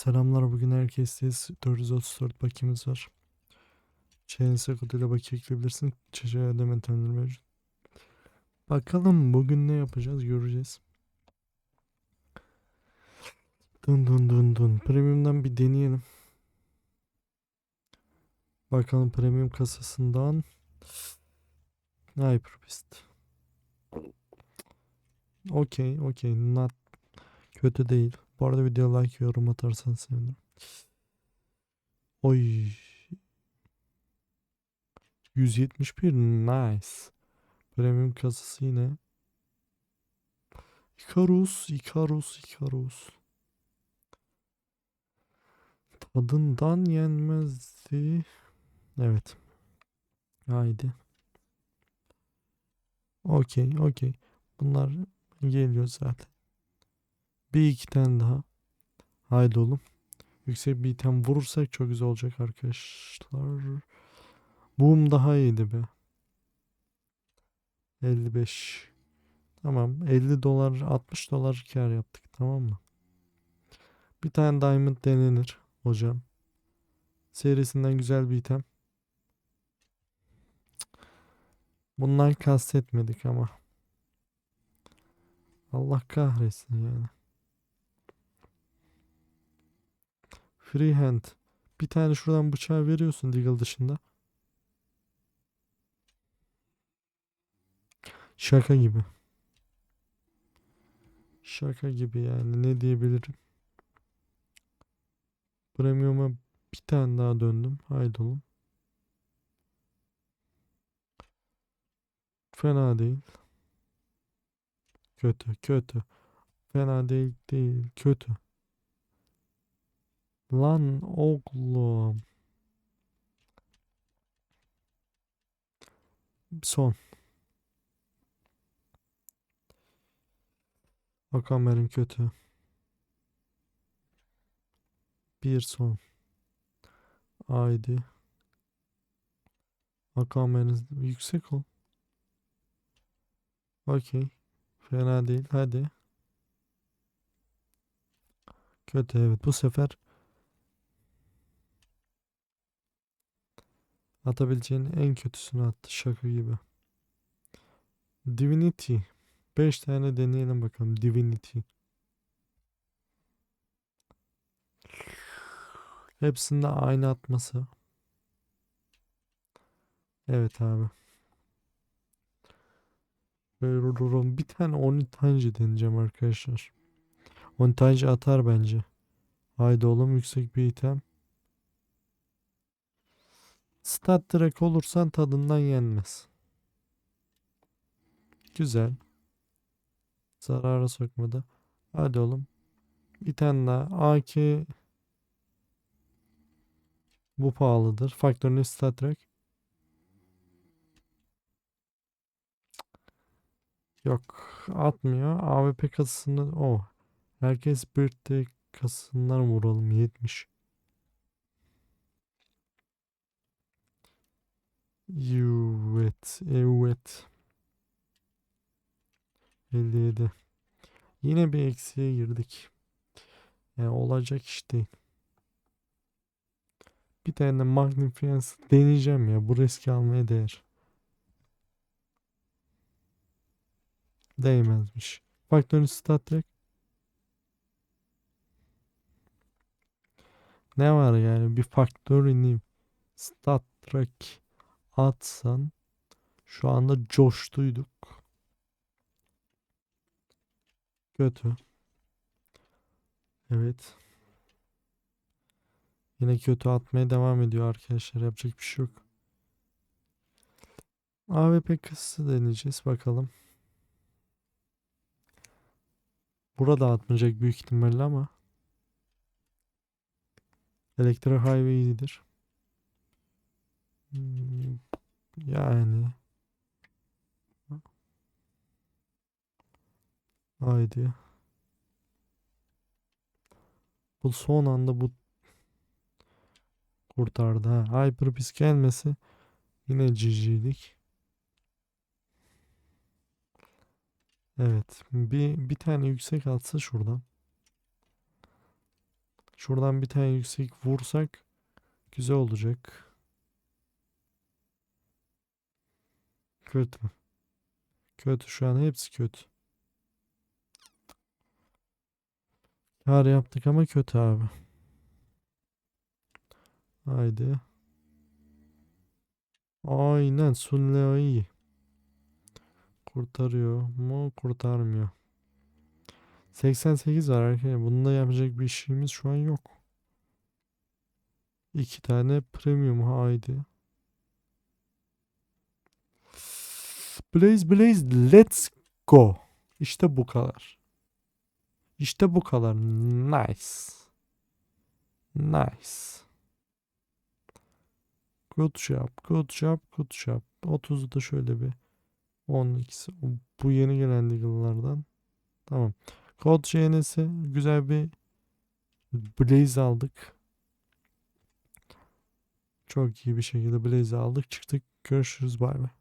Selamlar bugün herkesteyiz. 434 bakiyemiz var. CNS koduyla bakiye ekleyebilirsin. Çeşe ödeme yöntemleri mevcut. Bakalım bugün ne yapacağız göreceğiz. Dun dun dun dun. Premium'dan bir deneyelim. Bakalım premium kasasından. Hyperbeast. Okey okey. Not kötü değil. Bu arada video like yorum atarsan sevinirim. Oy. 171 nice. Premium kasası yine. Icarus, Icarus, Icarus. Tadından yenmezdi. Evet. Haydi. Okey, okey. Bunlar geliyor zaten. Bir iki tane daha. Haydi oğlum. Yüksek bir item vurursak çok güzel olacak arkadaşlar. Boom daha iyiydi be. 55. Tamam. 50 dolar 60 dolar kar yaptık. Tamam mı? Bir tane diamond denenir hocam. Serisinden güzel bir item. Bundan kastetmedik ama. Allah kahretsin yani. Freehand. Bir tane şuradan bıçağı veriyorsun Deagle dışında. Şaka gibi. Şaka gibi yani ne diyebilirim. Premium'a bir tane daha döndüm. Haydi oğlum. Fena değil. Kötü, kötü. Fena değil, değil, kötü. Lan oğlum. Son. Akamer'in kötü. Bir son. Haydi. Akamer'in yüksek ol. Okey. Fena değil. Hadi. Kötü evet. Bu sefer atabileceğin en kötüsünü attı. Şaka gibi. Divinity. 5 tane deneyelim bakalım. Divinity. Hepsinde aynı atması. Evet abi. Bir tane Onitanji deneyeceğim arkadaşlar. Onitanji atar bence. Haydi oğlum yüksek bir item. Stat direkt olursan tadından yenmez. Güzel. Zarara sokmadı. Hadi oğlum. Bir tane daha. AK bu pahalıdır. Faktörünü stat direkt. Yok atmıyor. AWP kasasını o. Herkes birlikte kasasından vuralım 70. Evet, evet. 57. Yine bir eksiğe girdik. Yani olacak iş değil. Bir tane de Magnificence deneyeceğim ya. Bu riski almaya değer. Değmezmiş. Faktörün stat direkt. Ne var yani bir faktörünü stat direkt atsan şu anda coştuyduk. Kötü. Evet. Yine kötü atmaya devam ediyor arkadaşlar. Yapacak bir şey yok. AWP kısası deneyeceğiz bakalım. Burada atmayacak büyük ihtimalle ama. Elektro Highway iyidir. Hmm, Yani. Haydi. Bu son anda bu kurtardı ha. Hyper Beast gelmesi yine GG'dik. Evet. Bir, bir tane yüksek atsa şuradan. Şuradan bir tane yüksek vursak güzel olacak. Kötü? Kötü şu an hepsi kötü. Kar yaptık ama kötü abi. Haydi. Aynen Sunleo iyi. Kurtarıyor mu? Kurtarmıyor. 88 var arkadaşlar. Bunda yapacak bir şeyimiz şu an yok. İki tane premium haydi. Blaze Blaze let's go. İşte bu kadar. İşte bu kadar. Nice. Nice. Good job, good job, good job. 30'u da şöyle bir 12'si. Bu yeni gelen Deagle'lardan. Tamam. Code JNS'i güzel bir Blaze aldık. Çok iyi bir şekilde Blaze aldık. Çıktık. Görüşürüz. Bay bay.